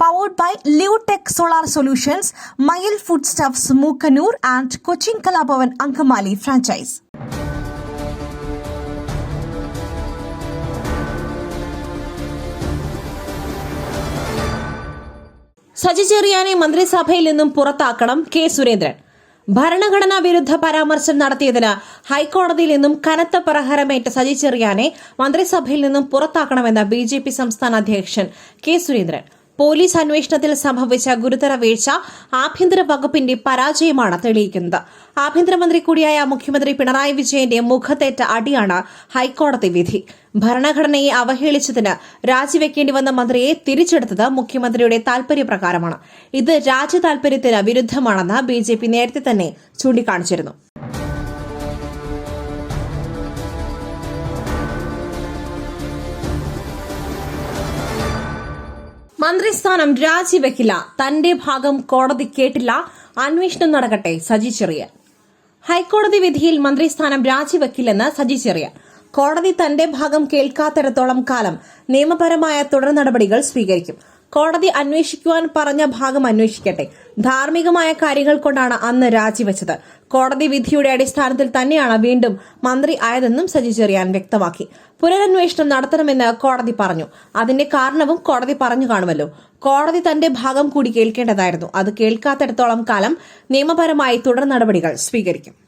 Powered by Leotech solar solutions Mayil food stuffs Mookkannoor and Cochin Kalabhavan Angamaly franchise Saji ചെറിയാനെ മന്ത്രിസഭയിൽ നിന്നും പുറത്താക്കണം K Surendran. ഭരണഘടനാ വിരുദ്ധ പരാമർശം നടത്തിയതിന് ഹൈക്കോടതിയിൽ നിന്നും കനത്ത പ്രഹരമേറ്റ സജി ചെറിയാനെ മന്ത്രിസഭയിൽ നിന്നും പുറത്താക്കണമെന്ന് ബി സംസ്ഥാന അധ്യക്ഷൻ കെ സുരേന്ദ്രൻ. പോലീസ് അന്വേഷണത്തിൽ സംഭവിച്ച ഗുരുതര വീഴ്ച ആഭ്യന്തര വകുപ്പിന്റെ പരാജയമാണ് തെളിയിക്കുന്നത്. ആഭ്യന്തരമന്ത്രി കൂടിയായ മുഖ്യമന്ത്രി പിണറായി വിജയന്റെ മുഖത്തേറ്റ അടിയാണ് ഹൈക്കോടതി വിധി. ഭരണഘടനയെ അവഹേളിച്ചതിന് രാജിവെക്കേണ്ടി വന്ന മന്ത്രിയെ തിരിച്ചെടുത്തത് മുഖ്യമന്ത്രിയുടെ താൽപര്യപ്രകാരമാണ്. ഇത് രാജ്യ താൽപര്യത്തിന് വിരുദ്ധമാണെന്ന് ബി നേരത്തെ തന്നെ ചൂണ്ടിക്കാണിച്ചിരുന്നു. മന്ത്രിസ്ഥാനം രാജിവെക്കില്ല. തന്റെ ഭാഗം കോടതി കേട്ടില്ല. അന്വേഷണം നടക്കട്ടെ സജി ചെറിയ ഹൈക്കോടതി വിധിയിൽ മന്ത്രിസ്ഥാനം രാജിവെക്കില്ലെന്ന് സജി ചെറിയ കോടതി തന്റെ ഭാഗം കേൾക്കാത്തിടത്തോളം കാലം നിയമപരമായ തുടർ നടപടികൾ സ്വീകരിക്കും. കോടതി അന്വേഷിക്കുവാൻ പറഞ്ഞ ഭാഗം അന്വേഷിക്കട്ടെ. ധാർമ്മികമായ കാര്യങ്ങൾ കൊണ്ടാണ് അന്ന് രാജിവെച്ചത്. കോടതി വിധിയുടെ അടിസ്ഥാനത്തിൽ തന്നെയാണ് വീണ്ടും മന്ത്രി ആയതെന്നും സജി ചെറിയാൻ വ്യക്തമാക്കി. പുനരന്വേഷണം നടത്തണമെന്ന് കോടതി പറഞ്ഞു. അതിന്റെ കാരണവും കോടതി പറഞ്ഞു കാണുമല്ലോ. കോടതി തന്റെ ഭാഗം കൂടി കേൾക്കേണ്ടതായിരുന്നു. അത് കേൾക്കാത്തിടത്തോളം കാലം നിയമപരമായി തുടർ നടപടികൾ സ്വീകരിക്കും.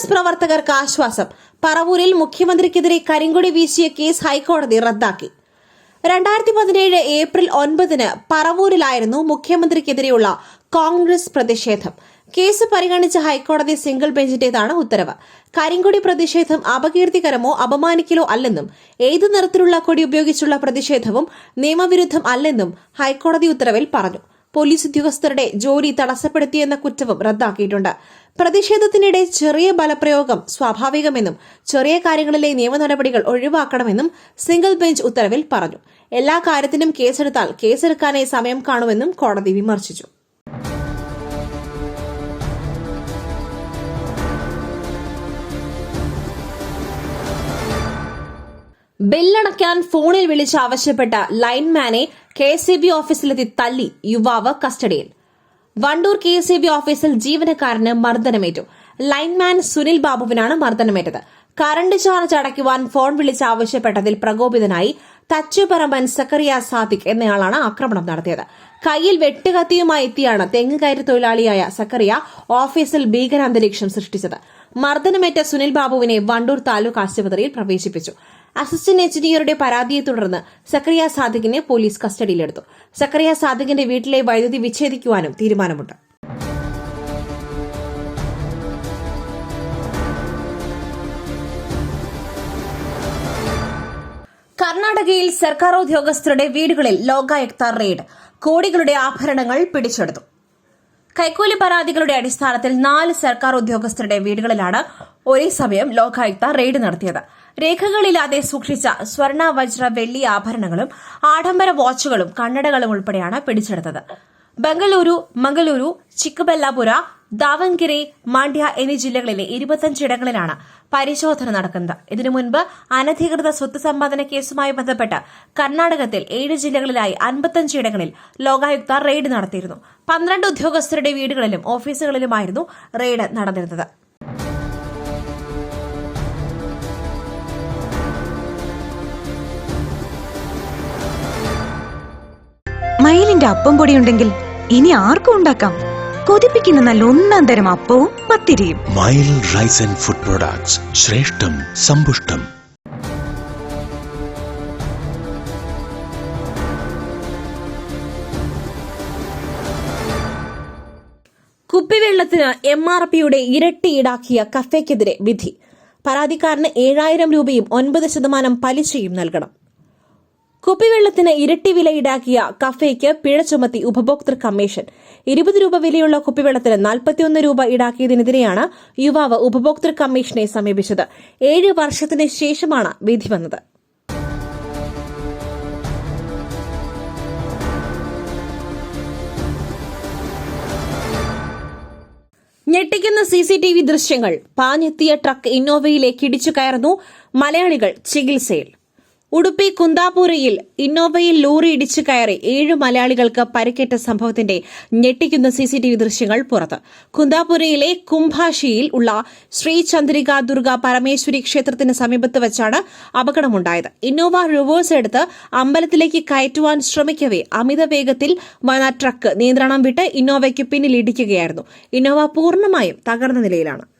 Congress പ്രവർത്തകർക്ക് ആശ്വാസം. പറവൂരിൽ മുഖ്യമന്ത്രിക്കെതിരെ കരിങ്കൊടി വീശിയ കേസ് ഹൈക്കോടതി റദ്ദാക്കി. രണ്ടായിരത്തി പതിനേഴ് ഏപ്രിൽ ഒൻപതിന് പറവൂരിലായിരുന്നു മുഖ്യമന്ത്രിക്കെതിരെയുള്ള കോൺഗ്രസ് പ്രതിഷേധം. കേസ് പരിഗണിച്ച ഹൈക്കോടതി സിംഗിൾ ബെഞ്ചിന്റേതാണ് ഉത്തരവ്. കരിങ്കൊടി പ്രതിഷേധം അപകീർത്തികരമോ അപമാനിക്കലോ അല്ലെന്നും ഏതു നിറത്തിലുള്ള കൊടി ഉപയോഗിച്ചുള്ള പ്രതിഷേധവും നിയമവിരുദ്ധം അല്ലെന്നും ഹൈക്കോടതി ഉത്തരവിൽ പറഞ്ഞു. പോലീസ് ഉദ്യോഗസ്ഥരുടെ ജോലി തടസ്സപ്പെടുത്തിയെന്ന കുറ്റവും റദ്ദാക്കിയിട്ടുണ്ട്. പ്രതിഷേധത്തിനിടെ ചെറിയ ബലപ്രയോഗം സ്വാഭാവികമെന്നും ചെറിയ കാര്യങ്ങളിലെ നിയമ നടപടികൾ ഒഴിവാക്കണമെന്നും സിംഗിൾ ബെഞ്ച് ഉത്തരവിൽ പറഞ്ഞു. എല്ലാ കാര്യത്തിനും കേസെടുത്താൽ കേസെടുക്കാനേ സമയം കാണുമെന്നും കോടതി വിമർശിച്ചു. ബില്ലടയ്ക്കാൻ ഫോണിൽ വിളിച്ച് ആവശ്യപ്പെട്ട ലൈൻമാനെ കെ എസ് ബി ഓഫീസിലെത്തി തല്ലി യുവാവ് കസ്റ്റഡിയിൽ. വണ്ടൂർ കെ എസ് ബി ഓഫീസിൽ ജീവനക്കാരന് മർദ്ദനമേറ്റു. ലൈൻമാൻ സുനിൽ ബാബുവിനാണ് മർദ്ദനമേറ്റത്. കറണ്ട് ചാർജ് അടയ്ക്കുവാൻ ഫോൺ വിളിച്ച് ആവശ്യപ്പെട്ടതിൽ പ്രകോപിതനായി തച്ചുപറമ്പൻ സക്കറിയ സാദിഖ് എന്നയാളാണ് ആക്രമണം നടത്തിയത്. കയ്യിൽ വെട്ടുകത്തിയുമായി എത്തിയാണ് തെങ്ങ് കയറി തൊഴിലാളിയായ സക്കറിയ ഓഫീസിൽ ഭീകരാന്തരീക്ഷം സൃഷ്ടിച്ചത്. മർദ്ദനമേറ്റ സുനിൽ ബാബുവിനെ വണ്ടൂർ താലൂക്ക് ആശുപത്രിയിൽ പ്രവേശിപ്പിച്ചു. അസിസ്റ്റന്റ് എഞ്ചിനീയറുടെ പരാതിയെ തുടർന്ന് സക്കറിയ സാദിഖിനെ പോലീസ് കസ്റ്റഡിയിലെടുത്തു. സക്കറിയ സാദിഖിന്റെ വീട്ടിലെ വൈദ്യുതി വിച്ഛേദിക്കുവാനും തീരുമാനമുണ്ട്. കർണാടകയിൽ സർക്കാർ ഉദ്യോഗസ്ഥരുടെ വീടുകളിൽ ലോകായുക്ത റെയ്ഡ്. കോടികളുടെ ആഭരണങ്ങൾ പിടിച്ചെടുത്തു. കൈക്കൂലി പരാതികളുടെ അടിസ്ഥാനത്തിൽ നാല് സർക്കാർ ഉദ്യോഗസ്ഥരുടെ വീടുകളിലാണ് ഒരേ സമയം ലോകായുക്ത റെയ്ഡ് നടത്തിയത്. രേഖകളില്ലാതെ സൂക്ഷിച്ച സ്വർണ വജ്ര വെള്ളി ആഭരണങ്ങളും ആഡംബര വാച്ചുകളും കണ്ണടകളും ഉൾപ്പെടെയാണ് പിടിച്ചെടുത്തത്. ബംഗളൂരു മംഗളൂരു ചിക്കബല്ലാപുര ദാവൻഗിരി മാണ്ഡ്യ എന്നീ ജില്ലകളിലെ ഇരുപത്തഞ്ചിടങ്ങളിലാണ് പരിശോധന നടക്കുന്നത്. ഇതിനു മുൻപ് അനധികൃത സ്വത്ത് സമ്പാദന കേസുമായി ബന്ധപ്പെട്ട് കർണാടകത്തിൽ ഏഴ് ജില്ലകളിലായി അൻപത്തഞ്ച് ഇടങ്ങളിൽ ലോകായുക്ത റെയ്ഡ് നടത്തിയിരുന്നു. പന്ത്രണ്ട് ഉദ്യോഗസ്ഥരുടെ വീടുകളിലും ഓഫീസുകളിലുമായിരുന്നു റെയ്ഡ് നടന്നിരുന്നത്. മയിലിന്റെ അപ്പം പൊടി ഉണ്ടെങ്കിൽ ഇനി ആർക്കും ഉണ്ടാക്കാം. കൊതിപ്പിക്കുന്ന നല്ല ഒന്നാം തരം അപ്പവും പത്തിരിയും. Mile rice and food products ശ്രേഷ്ഠം സമ്പുഷ്ടം. കുപ്പിവെള്ളത്തിന് എം ആർ പിയുടെ ഇരട്ടി ഈടാക്കിയ കഫേക്കെതിരെ വിധി. പരാതിക്കാരന് ഏഴായിരം രൂപയും ഒൻപത് ശതമാനം പലിശയും നൽകണം. കുപ്പിവെള്ളത്തിന് ഇരട്ടി വില ഈടാക്കിയ കഫേക്ക് പിഴ ചുമത്തി ഉപഭോക്തൃ കമ്മീഷൻ. ഇരുപത് രൂപ വിലയുള്ള കുപ്പിവെള്ളത്തിന് നാൽപ്പത്തിയൊന്ന് രൂപ ഈടാക്കിയതിനെതിരെയാണ് യുവാവ് ഉപഭോക്തൃ കമ്മീഷനെ സമീപിച്ചത്. ഏഴ് വർഷത്തിന് ശേഷമാണ് വിധി വന്നത്. ഞെട്ടിക്കുന്ന സി സി ടി വി ദൃശ്യങ്ങൾ. പാഞ്ഞെത്തിയ ട്രക്ക് ഇന്നോവയിലേക്ക് ഇടിച്ചു കയറുന്നു മലയാളികൾ ചികിത്സയിൽ. ഉടുപ്പി കുന്താപൂരയിൽ ഇന്നോവയിൽ ലോറി ഇടിച്ചു കയറി ഏഴ് മലയാളികൾക്ക് പരിക്കേറ്റ സംഭവത്തിന്റെ ഞെട്ടിക്കുന്ന സിസിടിവി ദൃശ്യങ്ങൾ പുറത്ത്. കുന്താപുരയിലെ കുംഭാഷിയിൽ ഉള്ള ശ്രീ ചന്ദ്രിക ദുർഗ പരമേശ്വരി ക്ഷേത്രത്തിന് സമീപത്ത് വെച്ചാണ് അപകടമുണ്ടായത്. ഇന്നോവ റിവേഴ്സ് എടുത്ത് അമ്പലത്തിലേക്ക് കയറ്റുവാൻ ശ്രമിക്കവേ അമിത വേഗത്തിൽ വന്ന ട്രക്ക് നിയന്ത്രണം വിട്ട് ഇന്നോവയ്ക്ക് പിന്നിൽ ഇടിക്കുകയായിരുന്നു. ഇന്നോവ പൂർണമായും തകർന്ന നിലയിലാണ്.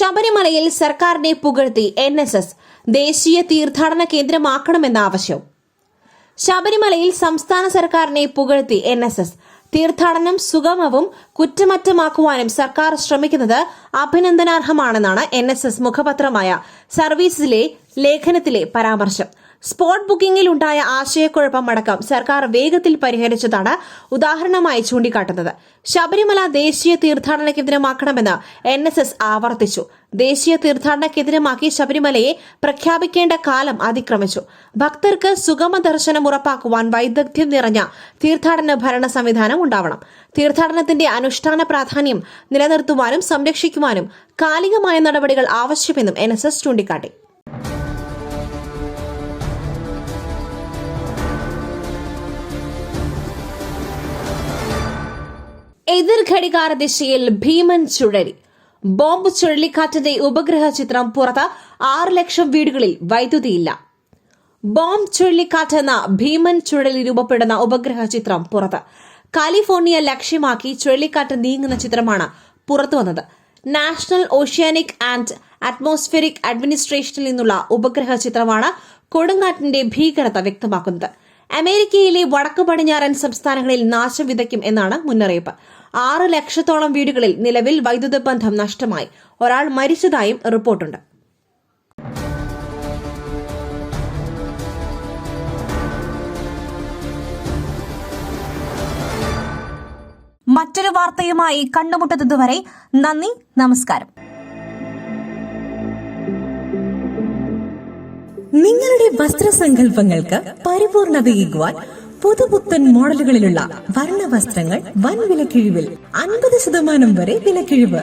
ശബരിമലയിൽ സർക്കാരിനെ പുകഴ്ത്തി എൻ എസ് എസ് ദേശീയ തീർത്ഥാടന കേന്ദ്രമാക്കണമെന്ന ആവശ്യം ശബരിമലയിൽ സംസ്ഥാന സർക്കാരിനെ പുകഴ്ത്തി എൻ എസ് എസ് തീർത്ഥാടനം സുഗമവും കുറ്റമറ്റമാക്കുവാനും സർക്കാർ ശ്രമിക്കുന്നത് അഭിനന്ദനാർഹമാണെന്നാണ് എൻ എസ് എസ് മുഖപത്രമായ സർവീസിലെ ലേഖനത്തിലെ പരാമർശം. സ്പോട്ട് ബുക്കിംഗിൽ ഉണ്ടായ ആശയക്കുഴപ്പം അടക്കം സർക്കാർ വേഗത്തിൽ പരിഹരിച്ചതാണ് ഉദാഹരണമായി ചൂണ്ടിക്കാട്ടുന്നത്. ശബരിമല ദേശീയ തീർത്ഥാടന കേന്ദ്രമാക്കണമെന്ന് എൻ എസ് എസ് ആവർത്തിച്ചു. ദേശീയ തീർത്ഥാടന കേന്ദ്രമാക്കി ശബരിമലയെ പ്രഖ്യാപിക്കേണ്ട കാലം അതിക്രമിച്ചു. ഭക്തർക്ക് സുഗമ ദർശനം ഉറപ്പാക്കുവാൻ വൈദഗ്ധ്യം നിറഞ്ഞ തീർത്ഥാടന ഭരണ സംവിധാനം ഉണ്ടാവണം. തീർത്ഥാടനത്തിന്റെ അനുഷ്ഠാന പ്രാധാന്യം നിലനിർത്തുവാനും സംരക്ഷിക്കുവാനും കാലികമായ നടപടികൾ ആവശ്യമെന്നും എൻ എസ് എസ് ചൂണ്ടിക്കാട്ടി. എതിർ ഘടികാര ദിശയിൽ ഭീമൻ ചുഴലി. ബോംബ് ചുഴലിക്കാറ്റിന്റെ ഉപഗ്രഹ ചിത്രം പുറത്ത് ആറ് ലക്ഷം വീടുകളിൽ വൈദ്യുതിയില്ല. ബോംബ് ചുഴലിക്കാറ്റ് എന്ന ഭീമൻ ചുഴലി രൂപപ്പെടുന്ന ഉപഗ്രഹ ചിത്രം പുറത്ത്. കാലിഫോർണിയ ലക്ഷ്യമാക്കി ചുഴലിക്കാറ്റ് നീങ്ങുന്ന ചിത്രമാണ് പുറത്തുവന്നത് നാഷണൽ ഓഷ്യാനിക് ആൻഡ് അറ്റ്മോസ്ഫിയറിക് അഡ്മിനിസ്ട്രേഷനിൽ നിന്നുള്ള ഉപഗ്രഹ ചിത്രമാണ് കൊടുങ്കാറ്റിന്റെ ഭീകരത വ്യക്തമാക്കുന്നത്. അമേരിക്കയിലെ വടക്കു പടിഞ്ഞാറൻ സംസ്ഥാനങ്ങളിൽ നാശം വിതയ്ക്കും എന്നാണ് മുന്നറിയിപ്പ്. ആറ് ലക്ഷത്തോളം വീടുകളിൽ നിലവിൽ വൈദ്യുത ബന്ധം നഷ്ടമായി. ഒരാൾ മരിച്ചതായും റിപ്പോർട്ടുണ്ട്. മറ്റൊരു വാർത്തയുമായി കണ്ടുമുട്ടുന്നതുവരെ നന്ദി നമസ്കാരം. നിങ്ങളുടെ വസ്ത്രസങ്കല്പങ്ങൾക്ക് പരിപൂർണതയേകുവാൻ പുതുപുത്തൻ മോഡലുകളിലുള്ള വർണ വസ്ത്രങ്ങൾ വൻ വിലക്കിഴിവിൽ അൻപത് ശതമാനം വരെ വിലക്കിഴിവ്.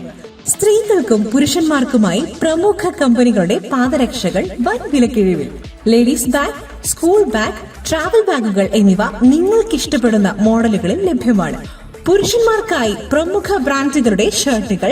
സ്ത്രീകൾക്കും പുരുഷന്മാർക്കുമായി പ്രമുഖ കമ്പനികളുടെ പാദരക്ഷകൾ വൻ വിലക്കിഴിവിൽ. Ladies bag school bag travel ബാഗുകൾ എന്നിവ നിങ്ങൾക്ക് ഇഷ്ടപ്പെടുന്ന മോഡലുകളിൽ ലഭ്യമാണ്. പുരുഷന്മാർക്കായി പ്രമുഖ ബ്രാൻഡുകളുടെ ഷർട്ടുകൾ